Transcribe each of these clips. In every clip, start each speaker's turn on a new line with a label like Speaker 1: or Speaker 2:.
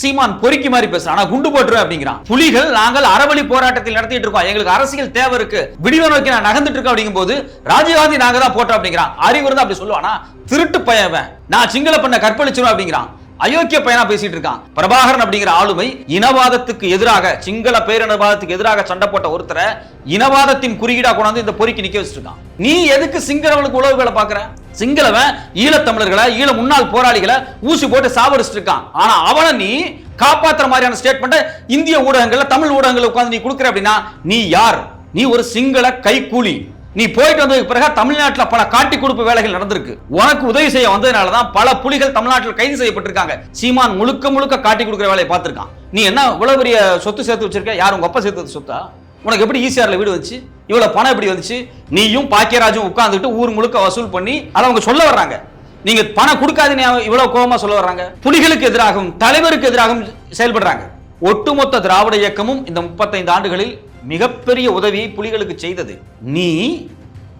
Speaker 1: சீமான் பொறுக்கி மாதிரி பேசுறான். ஆனா குண்டு போட்டுருவேன் அப்படிங்கிறான். புலிகள் நாங்கள் அறவழி போராட்டத்தில் நடத்திட்டு இருக்கோம். எங்களுக்கு அரசியல் தேவை இருக்கு. விடிவை நோக்கி நான் நகர்ந்துட்டு இருக்கோம் அப்படிங்கும் போது ராஜீவ்காந்தி நாங்க தான் போட்டோம் அப்படிங்கிறான். அறிவு இருந்தா அப்படி சொல்லுவானா. திருட்டு பயவன் நான் சிங்கள பண்ண கற்பழிச்சிரும் அப்படிங்கிறான். அயோக்கிய பையனா பேசிட்டு இருக்கான். பிரபாகரன் அப்படிங்கிற ஆளுமை இனவாதத்துக்கு எதிராக சிங்கள பேரினவாதத்துக்கு எதிராக சண்டை போட்ட ஒருத்தரை இனவாதத்தின் குறியீடா கொண்டாந்து இந்த பொறிக்கு நிக்க வச்சிருக்கான். நீ எதுக்கு சிங்களவனுக்கு உழவு வேலை பாக்குற சிங்களவன் ஈழத்தமிழர்களை ஈழ முன்னாள் போராளிகளை ஊசி போட்டு சாவடிச்சிட்டு இருக்கான். ஆனா அவனை நீ காப்பாத்துற மாதிரியான ஸ்டேட்மெண்ட் இந்திய ஊடகங்கள்ல தமிழ் ஊடகங்கள்ல உட்காந்து நீ கொடுக்குற அப்படின்னா நீ யார்? நீ ஒரு சிங்கள கைக்கூலி. நீ போயிட்டு வந்ததுக்கு பிறகு தமிழ்நாட்டில் பல காட்டி கொடுப்பு வேலைகள் நடந்திருக்கு. உனக்கு உதவி செய்ய வந்ததுனால தான் பல புலிகள் தமிழ்நாட்டில் கைது செய்யப்பட்டிருக்காங்க. சீமான் முழுக்க முழுக்க காட்டி கொடுக்குற வேலையை பார்த்துருக்கான். நீ என்ன இவ்வளவு பெரிய சொத்து சேர்த்து வச்சிருக்க? யார் உங்க அப்பா சேர்த்து சொத்தா? உனக்கு எப்படி ஈசிஆர்ல வீடு வந்துச்சு? இவ்வளவு பணம் எப்படி வந்துச்சு? நீயும் பாக்கியராஜும் உட்காந்துக்கிட்டு ஊர் முழுக்க வசூல் பண்ணி அதை அவங்க சொல்ல வர்றாங்க. நீங்க பணம் கொடுக்காதுன்னு இவ்வளவு கோபமா சொல்ல வர்றாங்க. புலிகளுக்கு எதிராகவும் தலைவருக்கு எதிராகவும் செயல்படுறாங்க. ஒட்டுமொத்த திராவிட இயக்கமும் இந்த முப்பத்தைந்து ஆண்டுகளில் மிகப்பெரிய உதவியை புலிகளுக்கு செய்தது. நீ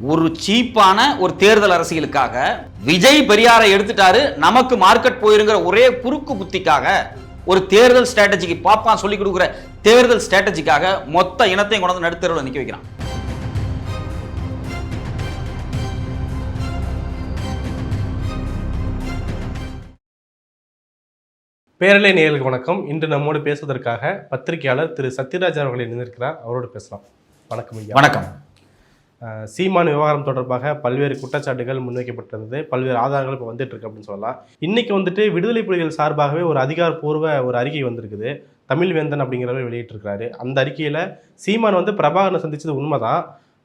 Speaker 1: ஒரு சீப்பான ஒரு தேர்தல் அரசியலுக்காக விஜய் பெரியாரை எடுத்துட்டாரு நமக்கு மார்க்கெட் போயிருங்கிற ஒரே குறுக்கு புத்திக்காக ஒரு தேர்தல் ஸ்ட்ராட்டஜிக்கு பாப்பான் சொல்லி கொடுக்குற தேர்தல் ஸ்ட்ராட்டஜிக்காக மொத்த இனத்தையும் கொண்டு வந்து நடுத்தருவில் நிக்க வைக்கிறான்.
Speaker 2: பேரலை நேயர்களுக்கு வணக்கம். இன்று நம்மோடு பேசுவதற்காக பத்திரிகையாளர் திரு சத்யராஜ் அவர்கள் இணைந்திருக்கிறார். அவரோடு பேசலாம். வணக்கம் ஐயா.
Speaker 1: வணக்கம்.
Speaker 2: சீமான் விவகாரம் தொடர்பாக பல்வேறு குற்றச்சாட்டுகள் முன்வைக்கப்பட்டிருந்தது. பல்வேறு ஆதாரங்கள் இப்போ வந்துட்டு இருக்கு அப்படின்னு சொல்லலாம். இன்னைக்கு வந்துட்டு விடுதலை புலிகள் சார்பாகவே ஒரு அதிகாரப்பூர்வ ஒரு அறிக்கை வந்திருக்குது. தமிழ் வேந்தன் அப்படிங்கிறவர் வெளியிட்டிருக்கிறாரு. அந்த அறிக்கையில் சீமான் வந்து பிரபாகரனை சந்தித்தது உண்மைதான்.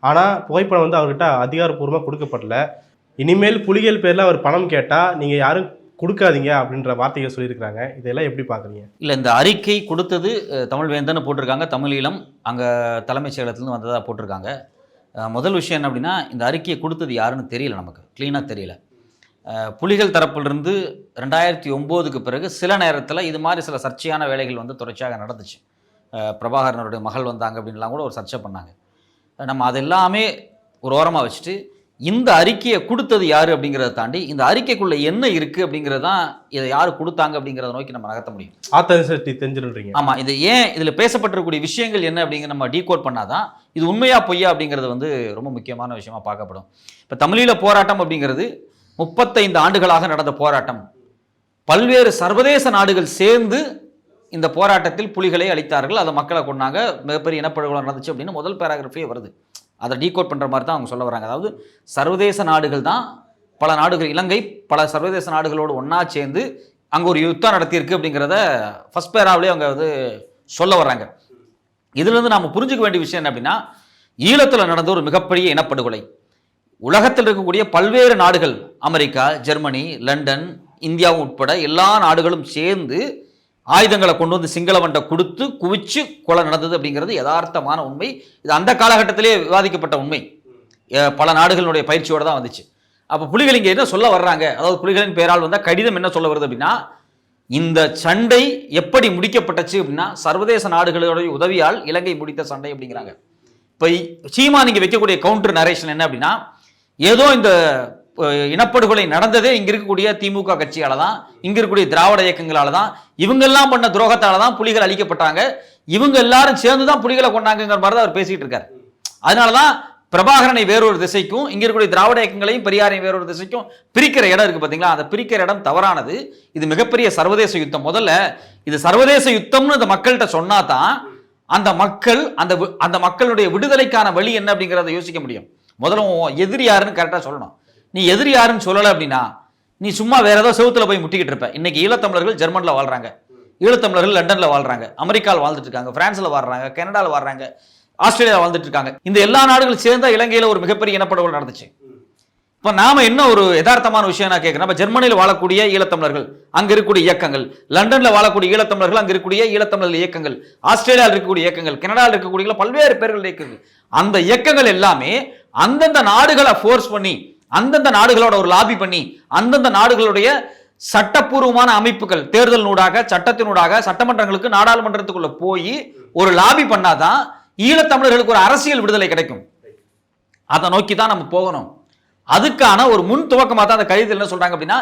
Speaker 2: ஆனால் புகைப்படம் வந்து அவர்கிட்ட அதிகாரப்பூர்வமாக கொடுக்கப்படல. இனிமேல் புலிகள் பேரில் அவர் பணம் கேட்டால் நீங்கள் யாரும் கொடுக்காதீங்க அப்படின்ற வார்த்தைகள் சொல்லியிருக்கிறாங்க. இதெல்லாம் எப்படி பார்க்குறீங்க
Speaker 1: இல்லை இந்த அறிக்கை கொடுத்தது தமிழ்வேந்தன் தமிழ் போட்டிருக்காங்க. தமிழீழம் அங்கே தலைமைச் செயலகத்துலேருந்து வந்ததாக போட்டிருக்காங்க. முதல் விஷயம் என்ன அப்படின்னா இந்த அறிக்கையை கொடுத்தது யாருன்னு தெரியல நமக்கு. க்ளீனாக தெரியல. புலிகள் தரப்பிலிருந்து ரெண்டாயிரத்தி ஒம்போதுக்கு பிறகு சில நேரத்தில் இது மாதிரி சில சர்ச்சையான வேலைகள் வந்து தொடர்ச்சியாக நடந்துச்சு. பிரபாகரனுடைய மகள் வந்தாங்க அப்படின்லாம் கூட ஒரு சர்ச்சை பண்ணாங்க. நம்ம அதெல்லாமே ஒரு ஓரமாக வச்சுட்டு இந்த அறிக்கையை கொடுத்தது யார் அப்படிங்கிறத தாண்டி இந்த அறிக்கைக்குள்ளே என்ன இருக்குது அப்படிங்கிறது தான் இதை யார் கொடுத்தாங்க அப்படிங்கிறத நோக்கி நம்ம நகர்த்த முடியும்.
Speaker 2: ஆத்தன்சிட்டி தெரிஞ்சுன்றீங்க
Speaker 1: ஆமா இது ஏன் இதுல பேசப்பட்டிருக்கக்கூடிய விஷயங்கள் என்ன அப்படிங்கிற நம்ம டீகோட் பண்ணாதான் இது உண்மையா பொய்யா அப்படிங்கிறது வந்து ரொம்ப முக்கியமான விஷயமா பார்க்கப்படும். இப்ப தமிழீழ போராட்டம் அப்படிங்கிறது முப்பத்தைந்து ஆண்டுகளாக நடந்த போராட்டம். பல்வேறு சர்வதேச நாடுகள் சேர்ந்து இந்த போராட்டத்தில் புலிகளை அளித்தார்கள் அதை மக்களை கொண்டாங்க மிகப்பெரிய இனப்படுகொலை நடந்துச்சு அப்படின்னு முதல் பேராகிராஃபே வருது. அதை டீகோட் பண்ணுற மாதிரி தான் அவங்க சொல்ல வராங்க. அதாவது சர்வதேச நாடுகள் தான் பல நாடுகள் இலங்கை பல சர்வதேச நாடுகளோடு ஒன்றா சேர்ந்து அங்கே ஒரு யுத்தம் நடத்தியிருக்கு அப்படிங்கிறத ஃபஸ்ட் பேராவிலே அவங்க வந்து சொல்ல வர்றாங்க. இதுலேருந்து நாம் புரிஞ்சுக்க வேண்டிய விஷயம் என்ன அப்படின்னா ஈழத்தில் நடந்த ஒரு மிகப்பெரிய இனப்படுகொலை. உலகத்தில் இருக்கக்கூடிய பல்வேறு நாடுகள் அமெரிக்கா ஜெர்மனி லண்டன் இந்தியாவும் உட்பட எல்லா நாடுகளும் சேர்ந்து ஆயுதங்களை கொண்டு வந்து சிங்களவன்ட்ட கொடுத்து குவிச்சு கொலை நடந்தது அப்படிங்கிறது யதார்த்தமான உண்மை. இது அந்த காலகட்டத்திலே விவாதிக்கப்பட்ட உண்மை. பல நாடுகளுடைய பயிற்சியோடு தான் வந்துச்சு. அப்போ புலிகள் இங்கே என்ன சொல்ல வர்றாங்க? அதாவது புலிகளின் பேரால் வந்தால் கடிதம் என்ன சொல்ல வருது அப்படின்னா இந்த சண்டை எப்படி முடிக்கப்பட்டுச்சு அப்படின்னா சர்வதேச நாடுகளுடைய உதவியால் இலங்கை முடித்த சண்டை அப்படிங்கிறாங்க. இப்போ சீமா நீங்க வைக்கக்கூடிய கவுண்டர் நரேஷன் என்ன அப்படின்னா ஏதோ இந்த இனப்படுகொலை நடந்ததே இங்க இருக்கக்கூடிய திமுக கட்சியால தான் இங்க இருக்கக்கூடிய திராவிட இயக்கங்களால தான் இவங்கெல்லாம் பண்ண துரோகத்தால தான் புலிகள் அழிக்கப்பட்டாங்க. இவங்க எல்லாரும் சேர்ந்து தான் புலிகளை கொண்டாங்கிற மாதிரி தான் அவர் பேசிட்டு இருக்காரு. அதனாலதான் பிரபாகரனை வேறொரு திசைக்கும் இங்க இருக்கக்கூடிய திராவிட இயக்கங்களையும் பெரியாரையும் வேறொரு திசைக்கும் பிரிக்கிற இடம் இருக்கு பாத்தீங்களா? அந்த பிரிக்கிற இடம் தவறானது. இது மிகப்பெரிய சர்வதேச யுத்தம். முதல்ல இது சர்வதேச யுத்தம்னு இந்த மக்கள்கிட்ட சொன்னா தான் அந்த மக்கள் அந்த அந்த மக்களுடைய விடுதலைக்கான வழி என்ன அப்படிங்கிறத யோசிக்க முடியும். முதல்ல உன் எதிரி யாருன்னு கரெக்டாக சொல்லணும். நீ எதிரி யாருன்னு சொல்லலை அப்படின்னா நீ சும்மா வேற ஏதோ செவத்தில் போய் முட்டிக்கிட்டு இருப்ப. இன்னைக்கு ஈழத்தமிழர்கள் ஜெர்மனில் வாழ்றாங்க. ஈழத்தமிழர்கள் லண்டனில் வாழ்றாங்க. அமெரிக்காவில் வாழ்ந்துட்டு இருக்காங்க. பிரான்ஸில் வாழ்றாங்க. கனடாவில் வாழ்றாங்க. ஆஸ்திரேலியாவில் வாழ்ந்துட்டு இருக்காங்க. இந்த எல்லா நாடுகளும் சேர்ந்தா இலங்கையில் ஒரு மிகப்பெரிய இனப்படுகொலை நடந்துச்சு. இப்போ நாம என்ன ஒரு யதார்த்தமான விஷயம் நான் கேட்குறேன் நம்ம ஜெர்மனியில் வாழக்கூடிய ஈழத்தமிழர்கள் அங்கே இருக்கக்கூடிய இயக்கங்கள் லண்டனில் வாழக்கூடிய ஈழத்தமிழர்கள் அங்கே இருக்கக்கூடிய ஈழத்தமிழர் இயக்கங்கள் ஆஸ்திரேலியாவில் இருக்கக்கூடிய இயக்கங்கள் கனடாவில் இருக்கக்கூடிய பல்வேறு பேர்கள் இயக்கங்கள். அந்த இயக்கங்கள் எல்லாமே அந்தந்த நாடுகளை ஃபோர்ஸ் பண்ணி அந்தந்த நாடுகளோட ஒரு லாபி பண்ணி அந்தந்த நாடுகளுடைய சட்டப்பூர்வமான அமைப்புகள் தேர்தல் நூடாக சட்டத்தினூடாக சட்டமன்றங்களுக்கு நாடாளுமன்றத்துக்குள்ள போய் ஒரு லாபி பண்ணாதான் ஈழத்தமிழர்களுக்கு ஒரு அரசியல் விடுதலை கிடைக்கும். அதை நோக்கி தான் நம்ம போகணும். அதுக்கான ஒரு முன் துவக்கமாக தான் அந்த கடிதத்தில் என்ன சொல்றாங்க அப்படின்னா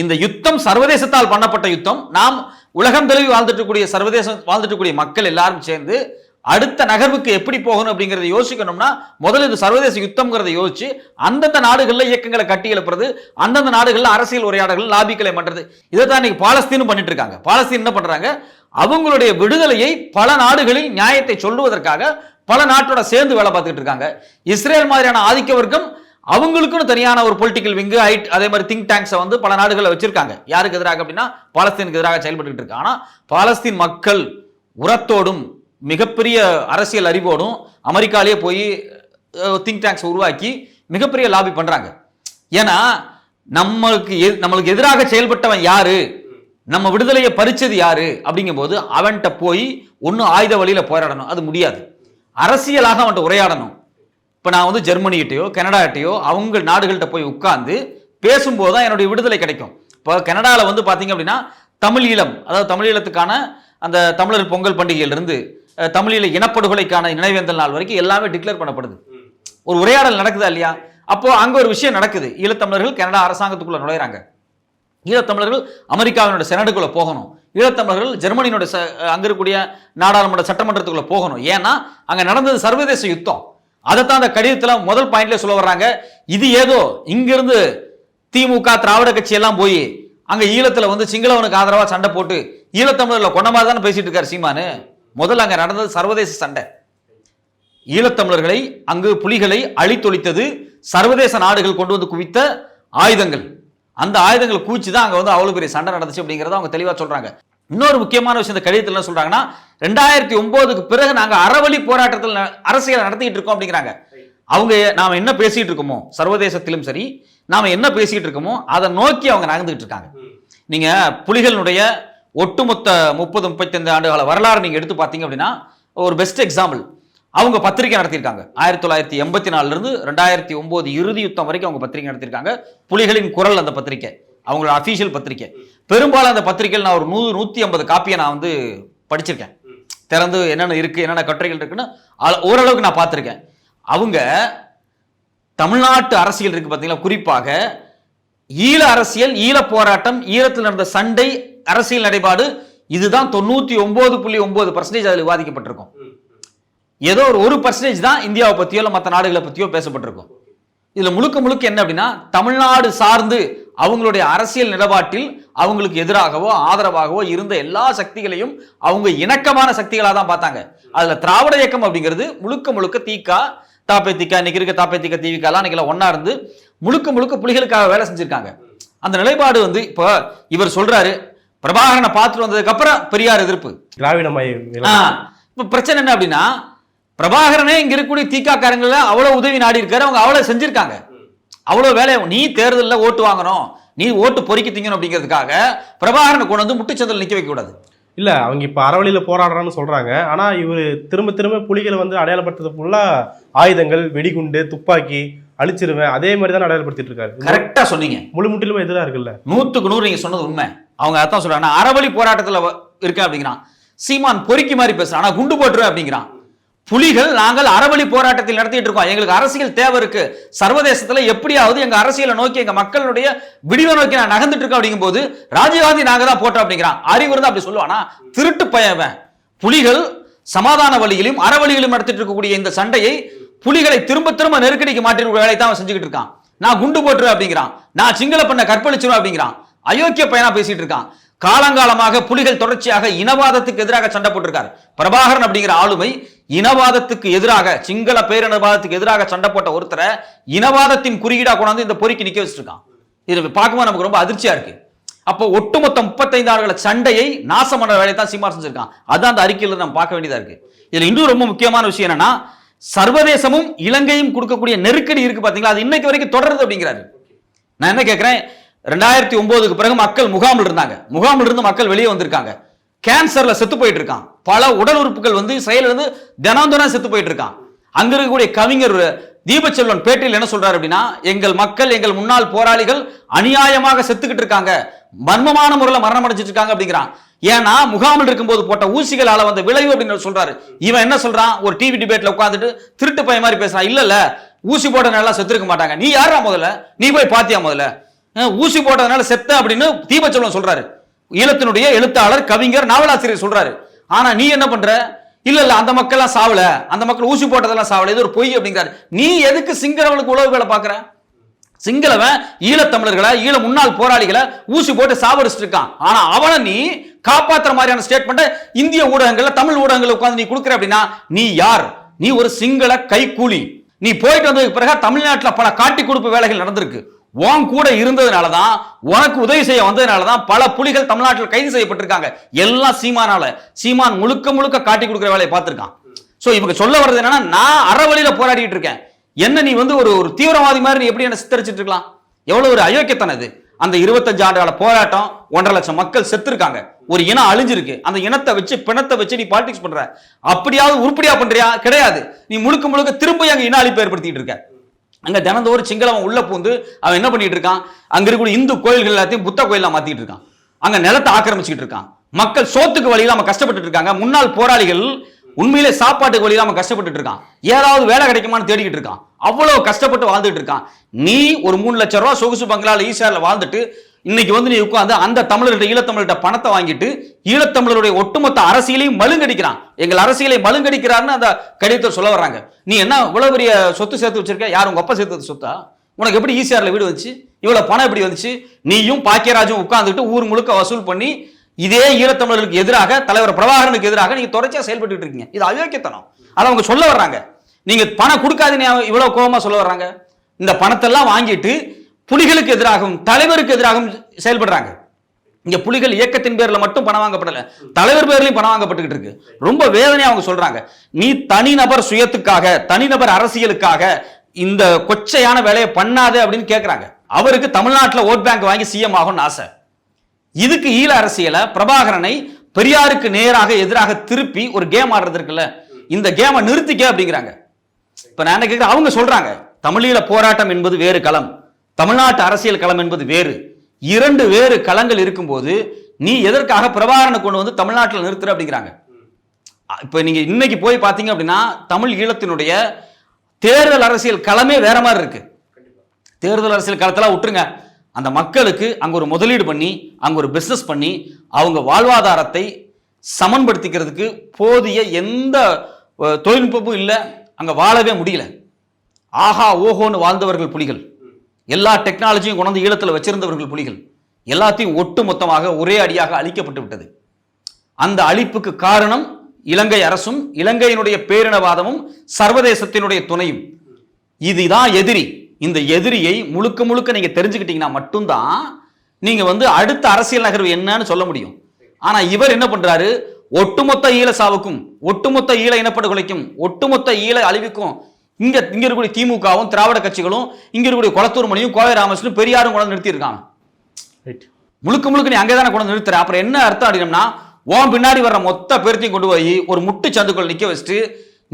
Speaker 1: இந்த யுத்தம் சர்வதேசத்தால் பண்ணப்பட்ட யுத்தம். நாம் உலகம் தழுவி வாழ்ந்துட்டு கூடிய சர்வதேசம் வாழ்ந்துட்டு கூடிய மக்கள் எல்லாரும் சேர்ந்து அடுத்த நகர்வுக்கு எப்படி போகணும் அப்படிங்கிறத யோசிக்கணும்னா முதல்ல இது சர்வதேச யுத்தம்ங்கிறத யோசிச்சு அந்தந்த நாடுகளில் இயக்கங்களை கட்டி எழுப்புறது அந்தந்த நாடுகளில் அரசியல் உரையாடல்கள் லாபிக்களை பண்ணுறது இதை தான் இன்னைக்கு பாலஸ்தீனும் பண்ணிட்டு இருக்காங்க பாலஸ்தீன் என்ன பண்ணுறாங்க அவங்களுடைய விடுதலையை பல நாடுகளில் நியாயத்தை சொல்லுவதற்காக பல நாட்டோட சேர்ந்து வேலை பார்த்துக்கிட்டு இருக்காங்க. இஸ்ரேல் மாதிரியான ஆதிக்க வர்க்கம் அவங்களுக்குன்னு தனியான ஒரு பொலிட்டிக்கல் விங்கு ஹைட் அதே மாதிரி திங்க் டேங்க்ஸை வந்து பல நாடுகளில் வச்சிருக்காங்க. யாருக்கு எதிராக அப்படின்னா பாலஸ்தீனுக்கு எதிராக செயல்பட்டு இருக்கு ஆனால் பாலஸ்தீன் மக்கள் உரத்தோடும் மிகப்பெரிய அரசியல் அறிவோடும் அமெரிக்காலேயே போய் திங்க் டேங்க்ஸ் உருவாக்கி மிகப்பெரிய லாபி பண்ணுறாங்க ஏன்னா நம்மளுக்கு எ- நம்மளுக்கு எதிராக செயல்பட்டவன் யாரு? நம்ம விடுதலையை பறிச்சது யாரு? அப்படிங்கும்போது அவன்கிட்ட போய் ஒன்றும் ஆயுத வழியில் போராடணும். அது முடியாது. அரசியலாக அவன்கிட்ட உரையாடணும். இப்போ நான் வந்து ஜெர்மனிகிட்டயோ கனடாகிட்டயோ அவங்க நாடுகள்கிட்ட போய் உட்காந்து பேசும்போது தான் என்னுடைய விடுதலை கிடைக்கும். இப்போ கனடாவில் வந்து பார்த்தீங்க அப்படின்னா தமிழ் ஈழம் அதாவது தமிழ் ஈழத்துக்கான அந்த தமிழர் பொங்கல் பண்டிகையிலிருந்து தமிழில் இனப்படுகொலைக்கான நினைவேந்தல் நாள் வரைக்கும் எல்லாமே டிக்ளேர் பண்ணப்படுது. ஒரு உரையாடல் நடக்குதா இல்லையா? அப்போ அங்க ஒரு விஷயம் நடக்குது. ஈழத்தமிழர்கள் கனடா அரசாங்கத்துக்குள்ள நுழையிறாங்க. ஈழத்தமிழர்கள் அமெரிக்காவினோட செனடுக்குள்ள போகணும். ஈழத்தமிழர்கள் ஜெர்மனியோட ச- அங்க இருக்கக்கூடிய நாடாளுமன்ற சட்டமன்றத்துக்குள்ள போகணும். ஏன்னா அங்க நடந்தது சர்வதேச யுத்தம். அதைத்தான் அந்த கடிதத்தில் முதல் பாயிண்ட்ல சொல்ல வர்றாங்க. இது ஏதோ இங்கிருந்து திமுக திராவிட கட்சி எல்லாம் போய் அங்க ஈழத்துல வந்து சிங்களவனுக்கு ஆதரவா சண்டை போட்டு ஈழத்தமிழர்ல கொண்ட மாதிரி தானே பேசிட்டு இருக்காரு சீமானு? முதல்ல அங்க நடந்தது சர்வதேச சண்டை. ஈழத்தமிழர்களை அங்கு புலிகளை அழித்தொழித்தது சர்வதேச நாடுகள் கொண்டு வந்து குவித்த ஆயுதங்கள். அந்த ஆயுதங்களை கூச்சி தான் அங்க வந்து அவ்வளவு பெரிய சண்டை நடந்துச்சு அப்படிங்கறத அவங்க தெளிவா சொல்றாங்க. இன்னொரு முக்கியமான விஷயம் இந்த கடிதத்தில் என்ன சொல்றாங்கன்னா ரெண்டாயிரத்தி ஒன்பதுக்கு பிறகு நாங்க அறவழி போராட்டத்தில் அரசியலை நடத்திட்டு இருக்கோம் அப்படிங்கிறாங்க. அவங்க நாம என்ன பேசிட்டு இருக்கோமோ சர்வதேசத்திலும் சரி நாம என்ன பேசிட்டு இருக்கோமோ அதை நோக்கி அவங்க நகர்ந்துகிட்டு இருக்காங்க. நீங்க புலிகளினுடைய ஒட்டுமொத்த முப்பது முப்பத்தைந்து ஆண்டுகால வரலாறு நீங்கள் எடுத்து பார்த்தீங்க அப்படின்னா ஒரு பெஸ்ட் எக்ஸாம்பிள் அவங்க பத்திரிகை நடத்தியிருக்காங்க. ஆயிரத்தி தொள்ளாயிரத்தி எண்பத்தி நாலுலேருந்து ரெண்டாயிரத்தி ஒம்பது இறுதி யுத்தம் வரைக்கும் அவங்க பத்திரிகை நடத்தியிருக்காங்க. புலிகளின் குரல் அந்த பத்திரிகை அவங்களோட அஃபீஷியல் பத்திரிகை பெரும்பாலும் அந்த பத்திரிகையில் நான் ஒரு நூறு நூற்றி ஐம்பது காப்பியை நான் வந்து படிச்சிருக்கேன். திறந்து என்னென்ன இருக்குது என்னென்ன கட்டுரைகள் இருக்குன்னு ஓரளவுக்கு நான் பார்த்துருக்கேன். அவங்க தமிழ்நாட்டு அரசியல் இருக்கு பார்த்தீங்களா? குறிப்பாக ஈழ அரசியல் ஈழ போராட்டம் ஈழத்தில் நடந்த சண்டை அரசியல் நடைபாடு இதுதான் தொண்ணூத்தி ஒன்பது புள்ளி ஒன்பது பர்சன்டேஜ் அதில் விவாதிக்கப்பட்டிருக்கும். ஏதோ ஒரு ஒரு பர்சன்டேஜ் தான் இந்தியாவை பத்தியோ இல்லை மற்ற நாடுகளை பத்தியோ பேசப்பட்டிருக்கும். இதுல முழுக்க முழுக்க என்ன அப்படின்னா தமிழ்நாடு சார்ந்து அவங்களுடைய அரசியல் நிலப்பாட்டில் அவங்களுக்கு எதிராகவோ ஆதரவாகவோ இருந்த எல்லா சக்திகளையும் அவங்க இணக்கமான சக்திகளாக தான் பார்த்தாங்க. அதுல திராவிட இயக்கம் அப்படிங்கிறது முழுக்க முழுக்க தீக்கா தாப்பே திக்கா இன்னைக்கு இருக்க தாப்பே திக்கா தீவிகாலாம் இன்னைக்கு ஒன்னா இருந்து முழுக்க முழுக்க புலிகளுக்காக வேலை செஞ்சிருக்காங்க. அந்த நிலைப்பாடு வந்து இப்போ இவர் சொல்றாரு பிரபாகரனை பார்த்துட்டு வந்ததுக்கு அப்புறம் பெரியார் எதிர்ப்பு.
Speaker 2: திராவிடமய
Speaker 1: இப்ப பிரச்சனை என்ன அப்படின்னா பிரபாகரனே இங்க இருக்கக்கூடிய தீகா காரங்கள அவ்வளவு உதவி நாடி இருக்காரு அவங்க அவ்வளவு செஞ்சிருக்காங்க. அவ்வளவு வேலை நீ தேர்தல்ல ஓட்டு வாங்கணும் நீ ஓட்டு பொறுக்கி திங்கணும் அப்படிங்கிறதுக்காக பிரபாகரனை கொண்டு வந்து முட்டுச்சந்தில் நிக்க வைக்க கூடாது.
Speaker 2: இல்ல அவங்க இப்ப அறவழியில போராடுறான்னு சொல்றாங்க. ஆனா இவர் திரும்ப திரும்ப புலிகளை வந்து அடையாளப்படுத்துறது ஃபுல்லா ஆயுதங்கள் வெடிகுண்டு துப்பாக்கி அழிச்சிருவேன் அதே மாதிரி தான் அடையாளப்படுத்திட்டு இருக்காரு.
Speaker 1: கரெக்டா சொன்னீங்க.
Speaker 2: முழு முற்றிலுமே எதிராக இருக்குல்ல.
Speaker 1: நூத்துக்கு நூறு நீங்க சொன்னது உண்மை. அவங்க அதான் சொல்றாங்க. நான் அறவழி போராட்டத்தில் இருக்கேன் அப்படிங்கிறான். சீமான் பொறுக்கி மாதிரி பேசுறான். ஆனால் குண்டு போட்டுருவேன் அப்படிங்கிறான். புலிகள் நாங்கள் அறவழி போராட்டத்தில் நடத்திட்டு இருக்கோம். எங்களுக்கு அரசியல் தேவை இருக்கு. சர்வதேசத்துல எப்படியாவது எங்க அரசியலை நோக்கி எங்க மக்களுடைய விடிவை நோக்கி நான் நகர்ந்துட்டு இருக்கோம் அப்படிங்கும்போது ராஜீவ்காந்தி நாங்க தான் போட்டோம் அப்படிங்கிறான். அறிவு இருந்தா அப்படி சொல்லுவானா? திருட்டு பயவன் புலிகள் சமாதான வழியிலும் அறவழியிலும் நடத்திட்டு இருக்கக்கூடிய இந்த சண்டையை புலிகளை திரும்ப திரும்ப நெருக்கடிக்கு மாற்றிருக்க வேலையை தான் செஞ்சுக்கிட்டு இருக்கான். நான் குண்டு போட்டுருவேன் அப்படிங்கிறான். நான் சிங்கள பண்ண கற்பழிச்சிருவேன் அப்படிங்கிறான். அயோக்கிய பையனா பேசிட்டு இருக்கான். காலங்காலமாக புலிகள் தொடர்ச்சியாக இனவாதத்துக்கு எதிராக சண்டை போட்டிருக்காரு. பிரபாகரன் அப்படிங்கிற ஆளுமை இனவாதத்துக்கு எதிராக சிங்கள பேரினவாதத்துக்கு எதிராக சண்டை போட்ட ஒருத்தரை இனவாதத்தின் குறியீடா கொண்டாந்து இந்த பொறிக்கு நிக்க வச்சிருக்கான் இது பார்க்கும்போது நமக்கு ரொம்ப அதிர்ச்சியா இருக்கு. அப்போ ஒட்டுமொத்த முப்பத்தைந்து ஆண்டுகள சண்டையை நாசம் பண்ண வேலையை தான் சீமா செஞ்சிருக்கான். அதான் அந்த அறிக்கையில நம்ம பார்க்க வேண்டியதா இருக்கு. இதுல இன்னும் ரொம்ப முக்கியமான விஷயம் என்னன்னா சர்வதேசமும் இலங்கையும் கொடுக்கக்கூடிய நெருக்கடி இருக்கு பாத்தீங்களா? அது இன்னைக்கு வரைக்கும் தொடருது அப்படிங்கிறாரு. நான் என்ன கேட்கிறேன் ரெண்டாயிரத்தி ஒன்பதுக்கு பிறகு மக்கள் முகாமில் இருந்தாங்க. முகாமில் இருந்து மக்கள் வெளியே வந்திருக்காங்க. கேன்சர்ல செத்து போயிட்டு இருக்கான். பல உடல் உறுப்புகள் வந்து செயலிருந்து தினம் தினம் செத்து போயிட்டு இருக்கான். அங்க இருக்கக்கூடிய கவிஞர் தீபச்செல்வன் பேட்டியில் என்ன சொல்றாரு அப்படின்னா எங்கள் மக்கள் எங்கள் முன்னாள் போராளிகள் அநியாயமாக செத்துக்கிட்டு இருக்காங்க. மர்மமான முறையில் மரணம் அடைஞ்சிட்டு இருக்காங்க அப்படிங்கிறான். ஏன்னா முகாமில் இருக்கும்போது போட்ட ஊசிகளால வந்த விளைவு அப்படின்னு சொல்றாரு. இவன் என்ன சொல்றான்? ஒரு டிவி டிபேட்ல உட்காந்துட்டு திருட்டு பையன் மாதிரி பேசுறான். இல்ல இல்ல ஊசி போட்ட நல்லா செத்துருக்க மாட்டாங்க. நீ யாரா முதல்ல? நீ போய் பாத்தியா முதல்ல? ஊசி போட்டதுனால செத்த அப்படின்னு தீபச்செல்வன் சொல்றாரு. ஈழத்தினுடைய எழுத்தாளர் கவிஞர் நாவலாசிரியர் சொல்றாரு. ஆனா நீ என்ன பண்ற? இல்ல இல்ல அந்த மக்கள்லாம் சாவல. அந்த மக்கள் ஊசி போட்டதெல்லாம் சாவல. இது ஒரு பொய் அப்படிங்கிறாரு. நீ எதுக்கு சிங்களவனுக்கு உழவு வேலை பாக்குற சிங்களவன் ஈழத்தமிழர்களை? ஈழ முன்னாள் போராளிகளை? ஊசி போட்டு சாவடிச்சிட்டு இருக்கான் ஆனா அவனை நீ காப்பாத்துற மாதிரியான ஸ்டேட்மெண்ட் இந்திய ஊடகங்கள்ல தமிழ் ஊடகங்கள்ல உட்காந்து நீ கொடுக்குற அப்படின்னா நீ யார்? நீ ஒரு சிங்கள கைக்கூலி. நீ போயிட்டு வந்ததுக்கு பிறகு தமிழ்நாட்டில் பல காட்டி கொடுப்பு வேலைகள் நடந்திருக்கு. உன் கூட இருந்ததுனால தான் உனக்கு உதவி செய்ய வந்ததுனால தான் பல புலிகள் தமிழ்நாட்டில் கைது செய்யப்பட்டிருக்காங்க. எல்லாம் சீமானால. சீமான் முழுக்க முழுக்க காட்டி கொடுக்குற வேலையை பார்த்துருக்கான். ஸோ இவங்க சொல்ல வர்றது என்னன்னா நான் அறவழியில் போராடிட்டு இருக்கேன். என்ன நீ வந்து ஒரு ஒரு தீவிரவாதி மாதிரி நீ எப்படி என்ன சித்தரிச்சிட்டு இருக்கலாம்? எவ்வளோ ஒரு அயோக்கியத்தனம் இது. அந்த இருபத்தஞ்சு ஆண்டு கால போராட்டம் ஒன்றரை லட்சம் மக்கள் செத்துருக்காங்க. ஒரு இனம் அழிஞ்சிருக்கு. அந்த இனத்தை வச்சு பிணத்தை வச்சு நீ பாலிடிக்ஸ் பண்ற. அப்படியாவது உருப்படியா பண்றியா? கிடையாது. நீ முழுக்க முழுக்க திரும்ப அங்க இன அழிப்பு ஏற்படுத்திட்டு இருக்க. அங்க தினந்தோறும் சிங்களவன் உள்ள பூந்து அவன் என்ன பண்ணிட்டு இருக்கான்? அங்க இருக்கக்கூடிய இந்து கோயில்கள் எல்லாத்தையும் புத்த கோயிலாக மாத்திட்டு இருக்கான். அங்க நிலத்தை ஆக்கிரமிச்சுக்கிட்டு இருக்கான். மக்கள் சோத்துக்கு வழி இல்லாம கஷ்டப்பட்டு இருக்காங்க. முன்னாள் போராளிகள் உண்மையிலே சாப்பாட்டுக்கு வழி இல்லாம கஷ்டப்பட்டு இருக்கான். ஏதாவது வேலை கிடைக்குமான்னு தேடிக்கிட்டு இருக்கான். அவ்வளவு கஷ்டப்பட்டு வாழ்ந்துட்டு இருக்கான். நீ ஒரு மூணு லட்சம் ரூபா சொகுசு பங்களால ஈஸியாரில் வாழ்ந்துட்டு இன்னைக்கு வந்து நீ உட்காந்து அந்த தமிழர்கிட்ட ஈழத்தமிழர்கிட்ட பணத்தை வாங்கிட்டு ஈழத்தமிழருடைய ஒட்டுமொத்த அரசியலையும் மழுங்கடிக்கிறான். எங்கள் அரசியலை மழுங்கடிக்கிறான்னு அந்த கடிதத்தை சொல்ல வர்றாங்க. நீ என்ன இவ்வளவு பெரிய சொத்து சேர்த்து வச்சிருக்க? யார் உங்க அப்பா சேர்த்து சொத்தா? உனக்கு எப்படி ஈசிஆர்ல வீடு வந்துச்சு? இவ்வளவு பணம் எப்படி வந்துச்சு? நீயும் பாக்கியராஜும் உட்காந்துட்டு ஊர் முழுக்க வசூல் பண்ணி இதே ஈழத்தமிழர்களுக்கு எதிராக தலைவர் பிரபாகரனுக்கு எதிராக நீங்க தொடர்ச்சியா செயல்பட்டு இருக்கீங்க. இது அயோக்கியத்தனம். அதை அவங்க சொல்ல வர்றாங்க. நீங்க பணம் கொடுக்காதீங்க இவ்வளவு கோபமா சொல்ல வர்றாங்க. இந்த பணத்தெல்லாம் வாங்கிட்டு புலிகளுக்கு எதிராகவும் தலைவருக்கு எதிராகவும் செயல்படுறாங்க. இங்க புலிகள் இயக்கத்தின் பேர்ல மட்டும் பணம் வாங்கப்படல. தலைவர் பேர்லயும் பணம் வாங்கப்பட்டுக்கிட்டு இருக்கு. ரொம்ப வேதனையா அவங்க சொல்றாங்க. நீ தனிநபர் சுயத்துக்காக தனிநபர் அரசியலுக்காக இந்த கொச்சையான வேலையை பண்ணாது அப்படின்னு கேக்குறாங்க. அவருக்கு தமிழ்நாட்டில் ஓட் பேங்க் வாங்கி சிஎம் ஆகும்னு ஆசை. இதுக்கு ஈழ அரசியலை பிரபாகரனை பெரியாருக்கு நேராக எதிராக திருப்பி ஒரு கேம் ஆடுறது இருக்குல்ல. இந்த கேமை நிறுத்திக்க அப்படிங்கிறாங்க. இப்ப நான் என்ன கேட்கிறேன் அவங்க சொல்றாங்க தமிழீழ போராட்டம் என்பது வேறு களம். தமிழ்நாட்டு அரசியல் களம் என்பது வேறு. இரண்டு வேறு களங்கள் இருக்கும்போது நீ எதற்காக பிரபாகரனை கொண்டு வந்து தமிழ்நாட்டில் நிறுத்துற அப்படிங்கிறாங்க. இப்போ நீங்க இன்னைக்கு போய் பார்த்தீங்க அப்படின்னா தமிழ் ஈழத்தினுடைய தேர்தல் அரசியல் களமே வேற மாதிரி இருக்கு. தேர்தல் அரசியல் களத்தெல்லாம் விட்டுருங்க. அந்த மக்களுக்கு அங்கே ஒரு முதலீடு பண்ணி அங்கே ஒரு பிஸ்னஸ் பண்ணி அவங்க வாழ்வாதாரத்தை சமன்படுத்திக்கிறதுக்கு போதிய எந்த தொழில்நுட்பமும் இல்லை. அங்கே வாழவே முடியல. ஆஹா ஓஹோன்னு வாழ்ந்தவர்கள் புலிகள். எல்லா டெக்னாலஜியும் கொண்டு ஈழத்தில் வச்சிருந்தவர்கள் புலிகள் எல்லாத்தையும் ஒட்டு மொத்தமாக ஒரே அடியாக அழிக்கப்பட்டு விட்டது. அந்த அழிப்புக்கு காரணம் இலங்கை அரசும் இலங்கையினுடைய பேரினவாதமும் சர்வதேசத்தினுடைய துணையும். இதுதான் எதிரி. இந்த எதிரியை முழுக்க முழுக்க நீங்க தெரிஞ்சுக்கிட்டீங்கன்னா மட்டும்தான் நீங்க வந்து அடுத்த அரசியல் நகர்வு என்னன்னு சொல்ல முடியும். ஆனா இவர் என்ன பண்றாரு? ஒட்டுமொத்த ஈழ சாவுக்கும் ஒட்டுமொத்த ஈழ இனப்படுகொலைக்கும் ஒட்டுமொத்த ஈழ அழிவுக்கும் இங்க இங்க இருக்கக்கூடிய திமுகவும் திராவிட கட்சிகளும் இங்க இருக்கக்கூடிய குளத்தூர் மணியும் கோவை ராமகிருஷ்ணன் பெரியாரும் கொண்டு நிறுத்தியிருக்காங்க.
Speaker 2: ரைட்
Speaker 1: முழுக்க முழுக்க நீ அங்கே தானே கொண்டு நிறுத்துற? அப்புறம் என்ன அர்த்தம் அப்படின்னா உன் பின்னாடி வர்ற மொத்த பேர்த்தையும் கொண்டு போய் ஒரு முட்டு சந்துக்குள்ள நிக்க வச்சுட்டு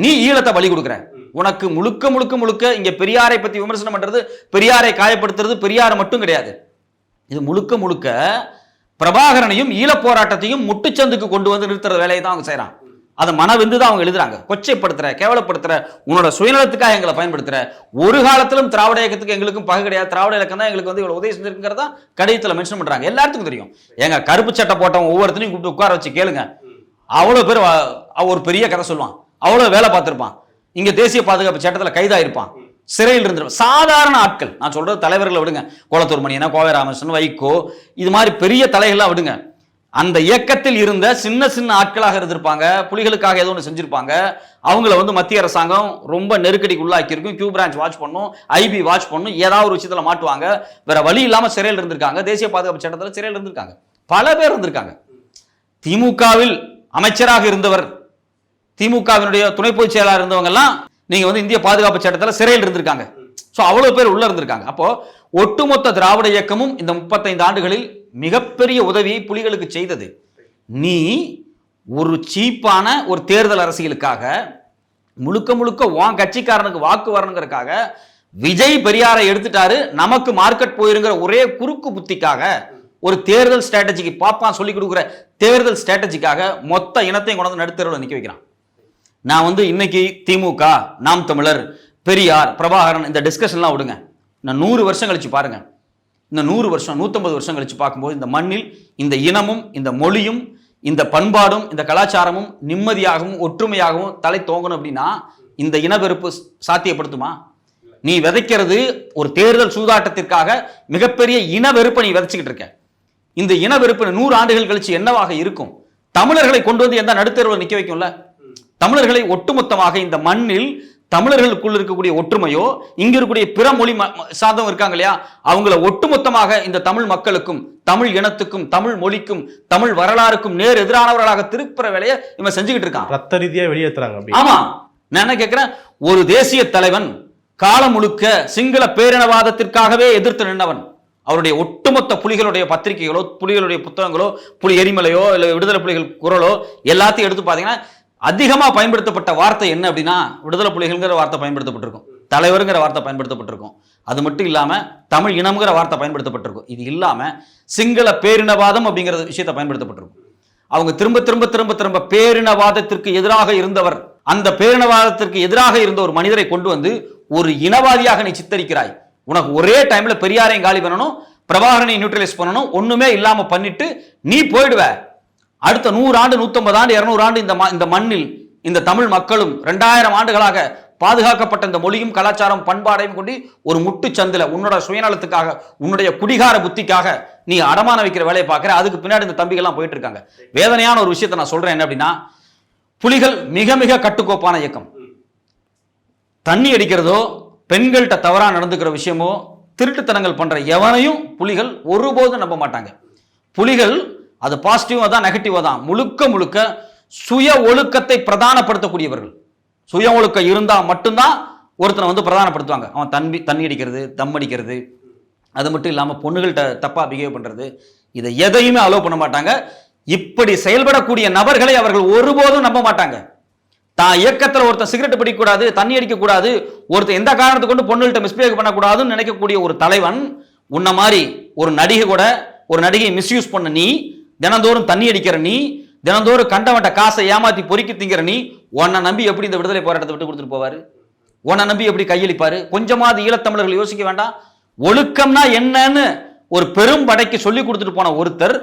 Speaker 1: நீ ஈழத்தை பலி கொடுக்குற. உனக்கு முழுக்க முழுக்க முழுக்க இங்க பெரியாரை பத்தி விமர்சனம் பண்றது பெரியாரை காயப்படுத்துறது பெரியாரை மட்டும் கிடையாது. இது முழுக்க முழுக்க பிரபாகரனையும் ஈழப் போராட்டத்தையும் முட்டுச்சந்துக்கு கொண்டு வந்து நிறுத்துற வேலையை தான் அவங்க செய்றாங்க. அதை மனவெந்து தான் அவங்க எழுதுறாங்க. கொச்சைப்படுத்துற கேவலப்படுத்துற உன்னோட சுயநலத்துக்காக எங்களை பயன்படுத்துற ஒரு காலத்திலும் திராவிட இயக்கத்துக்கு எங்களுக்கும் பகை கிடையாது. திராவிட இலக்கம் தான் எங்களுக்கு வந்து இவ்வளவு உதவி செஞ்சிருக்கிறதா கடிதத்தில் மென்ஷன் பண்றாங்க. எல்லாத்துக்கும் தெரியும். எங்க கருப்பு சட்டை போட்டவங்க ஒவ்வொருத்தனையும் கூப்பிட்டு உட்கார வச்சு கேளுங்க. அவ்வளோ பேர் ஒரு பெரிய கதை சொல்லுவான். அவ்வளோ வேலை பார்த்துருப்பான். இங்கே தேசிய பாதுகாப்பு சட்டத்தில் கைதாயிருப்பான். சிறையில் இருந்திருப்பான் சாதாரண ஆட்கள். நான் சொல்றது தலைவர்களை விடுங்க. கோலத்தூர் மணியனா கோவை ராமகிருஷ்ணன் வைகோ இது மாதிரி பெரிய தலைகள்லாம் விடுங்க. அந்த இயக்கத்தில் இருந்த சின்ன சின்ன ஆட்களாக இருந்திருப்பாங்க. புலிகளுக்காக ஏதோ ஒன்று செஞ்சிருப்பாங்க. அவங்கள வந்து மத்திய அரசாங்கம் ரொம்ப நெருக்கடிக்கு உள்ளாக்கியிருக்கும் கியூ பிரான்ச் வாட்ச் பண்ணும் ஐபி வாட்ச் பண்ணும் ஏதாவது ஒரு விஷயத்தில் மாட்டுவாங்க. வேற வழி இல்லாமல் சிறையில் இருந்திருக்காங்க. தேசிய பாதுகாப்பு சட்டத்தில் சிறையில் இருந்திருக்காங்க. பல பேர் இருந்திருக்காங்க. திமுகவில் அமைச்சராக இருந்தவர் திமுகவினுடைய துணை பொதுச் செயலாளர் இருந்தவங்கெல்லாம் நீங்கள் வந்து இந்திய பாதுகாப்பு சட்டத்தில் சிறையில் இருந்திருக்காங்க. ஸோ அவ்வளோ பேர் உள்ளே இருந்திருக்காங்க. அப்போ ஒட்டுமொத்த திராவிட இயக்கமும் இந்த முப்பத்தைந்து ஆண்டுகளில் மிகப்பெரிய உதவியை புலிகளுக்கு செய்தது. நீ ஒரு சீப்பான ஒரு தேர்தல் அரசியலுக்காக முழுக்க முழுக்க உன் கட்சிக்காரனுக்கு வாக்கு வரணுங்கிறதுக்காக விஜய் பெரியாரை எடுத்துட்டாரு நமக்கு மார்க்கெட் போயிருங்கிற ஒரே குறுக்கு புத்திக்காக ஒரு தேர்தல் ஸ்ட்ராட்டஜிக்கு பாப்பான் சொல்லி கொடுக்குற தேர்தல் ஸ்ட்ராட்டஜிக்காக மொத்த இனத்தையும் கொண்டு வந்து நடுத்தருவில் நிற்க வைக்கிறான். நான் வந்து இன்னைக்கு திமுக நாம் தமிழர் பெரியார் பிரபாகரன் இந்த டிஸ்கஷன்லாம் விடுங்க. நான் நூறு வருஷம் கழிச்சு பாருங்கள் இந்த நூறு வருஷம் நூற்றம்பது வருஷம் கழிச்சு பார்க்கும்போது இந்த மண்ணில் இந்த இனமும் இந்த மொழியும் இந்த பண்பாடும் இந்த கலாச்சாரமும் நிம்மதியாகவும் ஒற்றுமையாகவும் தலை தோங்கணும் அப்படின்னா இந்த இனவெறுப்பு சாத்தியப்படுத்துமா? நீ விதைக்கிறது ஒரு தேர்தல் சூதாட்டத்திற்காக மிகப்பெரிய இனவெறுப்பை நீ விதைச்சுக்கிட்டு இருக்க. இந்த இனவெறுப்பு நூறு ஆண்டுகள் கழிச்சு என்னவாக இருக்கும்? தமிழர்களை கொண்டு வந்து எந்த நடுத்தருவில் நிற்க வைக்கும்ல? தமிழர்களை ஒட்டுமொத்தமாக இந்த மண்ணில் தமிழர்களுக்குள் இருக்கக்கூடிய ஒற்றுமையோ இங்க இருக்கக்கூடிய பிற மொழி ம- ம- சார்ந்தவங்க இருக்காங்க இல்லையா? அவங்கள ஒட்டுமொத்தமாக இந்த தமிழ் மக்களுக்கும் தமிழ் இனத்துக்கும் தமிழ் மொழிக்கும் தமிழ் வரலாறுக்கும் நேர் எதிரானவர்களாக திருப்புற வேலையை இவன் செஞ்சுக்கிட்டு இருக்கான்.
Speaker 2: ரத்த ரீதியா வெளியேற்றுறாங்க
Speaker 1: ஆமா. நான் என்ன கேட்கிறேன் ஒரு தேசிய தலைவன் காலம் முழுக்க சிங்கள பேரினவாதத்திற்காகவே எதிர்த்து நின்றவன். அவருடைய ஒட்டுமொத்த புலிகளுடைய பத்திரிகைகளோ புலிகளுடைய புத்தகங்களோ புலி எரிமலையோ இல்லை விடுதலை புலிகள் குரலோ எல்லாத்தையும் எடுத்து பார்த்தீங்கன்னா அதிகமாக பயன்படுத்தப்பட்ட வார்த்தை என்ன அப்படின்னா விடுதலை புலிகள்ங்கிற வார்த்தை பயன்படுத்தப்பட்டிருக்கும். தலைவருங்கிற வார்த்தை பயன்படுத்தப்பட்டிருக்கும். அது மட்டும் இல்லாமல் தமிழ் இனம்ங்கிற வார்த்தை பயன்படுத்தப்பட்டிருக்கும். இது இல்லாமல் சிங்கள பேரினவாதம் அப்படிங்கிற விஷயத்தை பயன்படுத்தப்பட்டிருக்கும். அவங்க திரும்ப திரும்ப திரும்ப திரும்ப பேரினவாதத்திற்கு எதிராக இருந்தவர் அந்த பேரினவாதத்திற்கு எதிராக இருந்த ஒரு மனிதரை கொண்டு வந்து ஒரு இனவாதியாக நீ சித்தரிக்கிறாய். உனக்கு ஒரே டைம்ல பெரியாரையும் காலி பண்ணணும் பிரபாகரனை நியூட்ரலைஸ் பண்ணணும் ஒண்ணுமே இல்லாம பண்ணிட்டு நீ போயிடுவ. அடுத்த நூறு ஆண்டு நூத்தம்பது ஆண்டு இருநூறு ஆண்டு இந்த இந்த மண்ணில் இந்த தமிழ் மக்களும் ரெண்டாயிரம் ஆண்டுகளாக பாதுகாக்கப்பட்ட இந்த மொழியும் கலாச்சாரம் பண்பாடையும் கொண்டு ஒரு முட்டுச்சந்தில உன்னோட சுயநலத்துக்காக உன்னுடைய குடிகார புத்திக்காக நீ அடமான வைக்கிற வேலையை பார்க்குற. அதுக்கு பின்னாடி இந்த தம்பிகள்லாம் போயிட்டு இருக்காங்க வேதனையான ஒரு விஷயத்தை நான் சொல்றேன். என்ன அப்படின்னா புலிகள் மிக மிக கட்டுக்கோப்பான இயக்கம். தண்ணி அடிக்கிறதோ பெண்கள்கிட்ட தவறாக நடந்துக்கிற விஷயமோ திருட்டுத்தனங்கள் பண்ற எவனையும் புலிகள் ஒருபோதும் நம்ப மாட்டாங்க. புலிகள் அது பாசிட்டிவாக தான் நெகட்டிவாக தான். முழுக்க முழுக்க சுய ஒழுக்கத்தை பிரதானப்படுத்தக்கூடியவர்கள். சுய ஒழுக்கம் இருந்தால் மட்டும்தான் ஒருத்தனை வந்து பிரதானப்படுத்துவாங்க. அவன் தண்ணி தண்ணி அடிக்கிறது தம் அடிக்கிறது அது மட்டும் இல்லாமல் பொண்ணுகள்கிட்ட தப்பாக பிஹேவ் பண்ணுறது இதை எதையுமே அலோவ் பண்ண மாட்டாங்க. இப்படி செயல்படக்கூடிய நபர்களை அவர்கள் ஒருபோதும் நம்ப மாட்டாங்க. தான் இயக்கத்தில் ஒருத்தன் சிகரெட் பிடிக்கக்கூடாது தண்ணி அடிக்கக்கூடாது ஒருத்தர் எந்த காரணத்தை கொண்டு பொண்ணுகிட்ட மிஸ்பிஹேவ் பண்ணக்கூடாதுன்னு நினைக்கக்கூடிய ஒரு தலைவன் உன்ன மாதிரி ஒரு நடிகை கூட ஒரு நடிகையை மிஸ்யூஸ் பண்ண நீ தினந்தோறும் தண்ணி அடிக்கிற நீ தினந்தோறும் கண்டவன்ட்ட காசை ஏமாத்தி பொறுக்கி திங்கிற நீ உன்னை நம்பி எப்படி இந்த விடுதலை போராட்டத்தை விட்டு கொடுத்துட்டு போவார்? உன்னை நம்பி எப்படி கையளிப்பார்? கொஞ்சமாவது ஈழத்தமிழர்கள் யோசிக்க வேண்டாம். ஒழுக்கம்னா என்னன்னு ஒரு பெரும் படைக்கு சொல்லி கொடுத்துட்டு போன ஒருத்தர்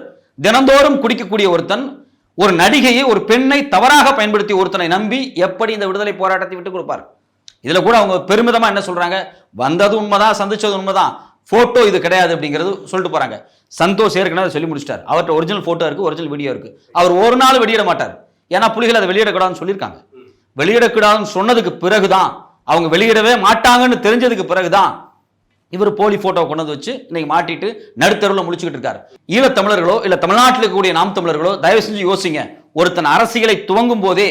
Speaker 1: தினந்தோறும் குடிக்கக்கூடிய ஒருத்தன் ஒரு நடிகையை ஒரு பெண்ணை தவறாக பயன்படுத்தி ஒருத்தனை நம்பி எப்படி இந்த விடுதலை போராட்டத்தை விட்டு கொடுப்பார்? இதில் கூட அவங்க பெருமிதமாக என்ன சொல்கிறாங்க வந்தது உண்மைதான் சந்திச்சது உண்மைதான். ஃபோட்டோ இது கிடையாது அப்படிங்கிறது சொல்லிட்டு போறாங்க. சந்தோஷ் ஏற்கனவே சொல்லி முடிச்சிட்டார். அவர்கிட்ட ஒரிஜினல் ஃபோட்டோ இருக்கு ஒரிஜினல் வீடியோ இருக்கு. அவர் ஒரு நாள் வெளியிட மாட்டார். ஏன்னா புலிகள் அதை வெளியிடக்கூடாதுன்னு சொல்லியிருக்காங்க. வெளியிடக்கூடாதுன்னு சொன்னதுக்கு பிறகுதான் அவங்க வெளியிடவே மாட்டாங்கன்னு தெரிஞ்சதுக்கு பிறகுதான் இவர் போலி போட்டோ கொண்டு வந்து வச்சு இன்னைக்கு மாட்டிட்டு நடுத்தருவில் முடிச்சுக்கிட்டு இருக்காரு. ஈழத்தமிழர்களோ இல்ல தமிழ்நாட்டில் இருக்கக்கூடிய நாம் தமிழர்களோ தயவு செஞ்சு யோசிங்க. ஒருத்தன் அரசியலை துவங்கும் போதே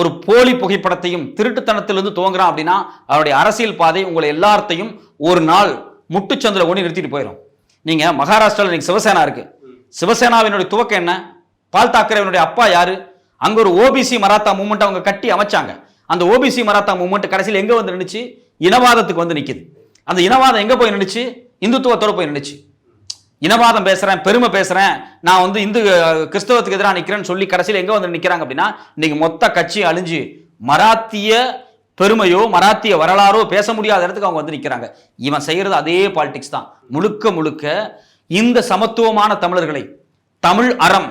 Speaker 1: ஒரு போலி புகைப்படத்தையும் திருட்டுத்தனத்திலிருந்து துவங்குறான் அப்படின்னா அவருடைய அரசியல் பாதை உங்களை எல்லாத்தையும் ஒரு நாள் முட்டுச்சந்தில் ஒன்று நிறுத்திட்டு போயிடும் நீங்கள் மகாராஷ்டிராவில் இன்றைக்கி சிவசேனா இருக்கு. சிவசேனாவினுடைய துவக்கம் என்ன? பால் தாக்கரேவனுடைய அப்பா யார்? அங்கே ஒரு ஓபிசி மராத்தா மூமெண்ட் அவங்க கட்டி அமைச்சாங்க. அந்த ஓபிசி மராத்தா மூமெண்ட் கடைசியில் எங்கே வந்து நின்னுச்சு? இனவாதத்துக்கு வந்து நிற்கிது அந்த இனவாதம் எங்கே போய் நின்னுச்சு? இந்துத்துவத்தோட போய் நின்னுச்சு. இனவாதம் பேசுகிறேன் பெருமை பேசுகிறேன் நான் வந்து இந்து கிறிஸ்தவத்துக்கு எதிராக நிற்கிறேன்னு சொல்லி கடைசியில் எங்கே வந்து நிற்கிறாங்க அப்படின்னா இன்னைக்கு மொத்த கட்சி அழிஞ்சு மராத்திய பெருமையோ மராத்திய வரலாறோ பேச முடியாத இடத்துக்கு அவங்க வந்து நிற்கிறாங்க இவன் செய்கிறது அதே பாலிடிக்ஸ் தான். முழுக்க முழுக்க இந்த சமத்துவமான தமிழர்களை தமிழ் அறம்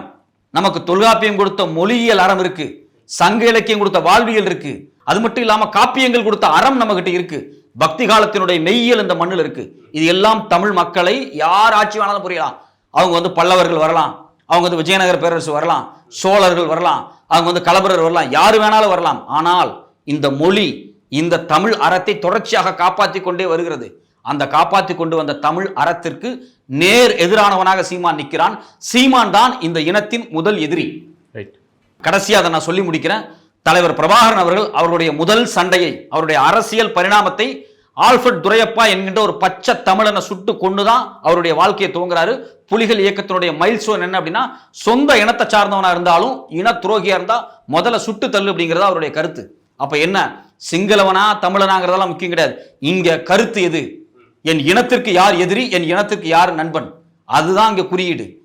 Speaker 1: நமக்கு தொல்காப்பியம் கொடுத்த மொழியியல் அறம் இருக்கு. சங்க இலக்கியம் கொடுத்த வாழ்வியல் இருக்கு. அது மட்டும் இல்லாம காப்பியங்கள் கொடுத்த அறம் நம்ம கிட்ட இருக்கு. பக்தி காலத்தினுடைய மெய்யியல் இந்த மண்ணில் இருக்கு. இது எல்லாம் தமிழ் மக்களை யார் ஆட்சி வேணாலும் புரியலாம். அவங்க வந்து பல்லவர்கள் வரலாம். அவங்க வந்து விஜயநகர பேரரசு வரலாம். சோழர்கள் வரலாம். அவங்க வந்து கலபரர் வரலாம். யார் வேணாலும் வரலாம். ஆனால் இந்த மொழி இந்த தமிழ் அறத்தை தொடர்ச்சியாக காப்பாற்றி கொண்டே வருகிறது. அந்த காப்பாற்றி கொண்டு வந்த தமிழ் அறத்திற்கு நேர் எதிரானவனாக சீமான் நிற்கிறான். சீமான் தான் இந்த இனத்தின் முதல் எதிரி.
Speaker 2: ரைட்
Speaker 1: கடைசியா அதை நான் சொல்லி முடிக்கிறேன். தலைவர் பிரபாகரன் அவர்கள் அவருடைய முதல் சண்டையை அவருடைய அரசியல் பரிணாமத்தை ஆல்ஃபர்ட் துரையப்பா என்கின்ற ஒரு பச்சை தமிழனை சுட்டு கொண்டுதான் அவருடைய வாழ்க்கையை துவங்குறாரு. புலிகள் இயக்கத்தினுடைய மைல்ஸ்டோன் என்ன அப்படின்னா சொந்த இனத்தை சார்ந்தவனா இருந்தாலும் இன துரோகியா இருந்தா முதல்ல சுட்டு தள்ளு அப்படிங்கிறது அவருடைய கருத்து. அப்ப என்ன? சிங்களவனா தமிழனாங்கிறதெல்லாம் முக்கியம் கிடையாது. இங்க கருத்து எது? என் இனத்திற்கு யார் எதிரி? என் இனத்திற்கு யார் நண்பன்? அதுதான் இங்க குறியீடு.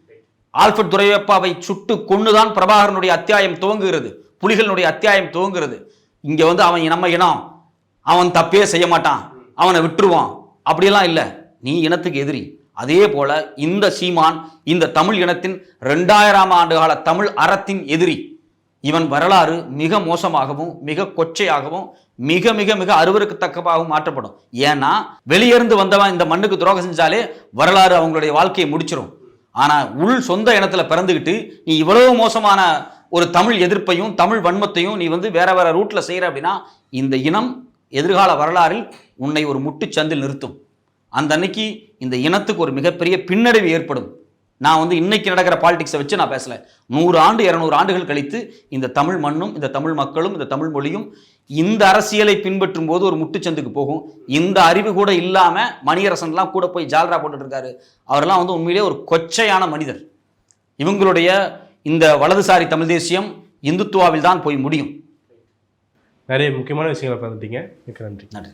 Speaker 1: ஆல்ஃபர்ட் துரையப்பாவை சுட்டு கொண்டுதான் பிரபாகரனுடைய அத்தியாயம் துவங்குகிறது. புலிகளினுடைய அத்தியாயம் துவங்குகிறது. இங்க வந்து அவன் நம்ம இனம். அவன் தப்பே செய்ய மாட்டான். அவனை விட்டுருவான். அப்படியெல்லாம் இல்லை. நீ இனத்துக்கு எதிரி. அதே போல இந்த சீமான் இந்த தமிழ் இனத்தின் ரெண்டாயிரம் ஆண்டு கால தமிழ் அறத்தின் எதிரி. இவன் வரலாறு மிக மோசமாகவும் மிக கொச்சையாகவும் மிக மிக மிக அருவருக்கத்தக்கமாகவும் மாற்றப்படும். ஏன்னா வெளியேருந்து வந்தவன் இந்த மண்ணுக்கு துரோகம் செஞ்சாலே வரலாறு அவங்களுடைய வாழ்க்கையை முடிச்சிடும் ஆனால் உள் சொந்த இனத்தில் பிறந்துக்கிட்டு நீ இவ்வளவு மோசமான ஒரு தமிழ் எதிர்ப்பையும் தமிழ் வன்மத்தையும் நீ வந்து வேற வேற ரூட்டில் செய்கிற அப்படின்னா இந்த இனம் எதிர்கால வரலாறில் உன்னை ஒரு முட்டுச்சந்தில் நிறுத்தும். அந்த அன்னைக்கு இந்த இனத்துக்கு ஒரு மிகப்பெரிய பின்னடைவு ஏற்படும். நான் வந்து இன்னைக்கு நடக்கிற பாலிடிக்ஸை வச்சு நான் பேசல. நூறு ஆண்டு இருநூறு ஆண்டுகள் கழித்து இந்த தமிழ் மண்ணும் இந்த தமிழ் மக்களும் இந்த தமிழ் மொழியும் இந்த அரசியலை பின்பற்றும் போது ஒரு முட்டுச்சந்துக்கு போகும். இந்த அறிவு கூட இல்லாம மணியரசன்லாம் கூட போய் ஜால்ரா போட்டுட்டு இருக்காரு அவரெல்லாம் வந்து உண்மையிலேயே ஒரு கொச்சையான மனிதர். இவங்களுடைய இந்த வலதுசாரி தமிழ் தேசியம் இந்துத்துவாவில் தான் போய் முடியும்.
Speaker 2: நிறைய முக்கியமான விஷயங்களை பகிர்ந்துட்டீங்க மிக்க நன்றி.
Speaker 1: நன்றி.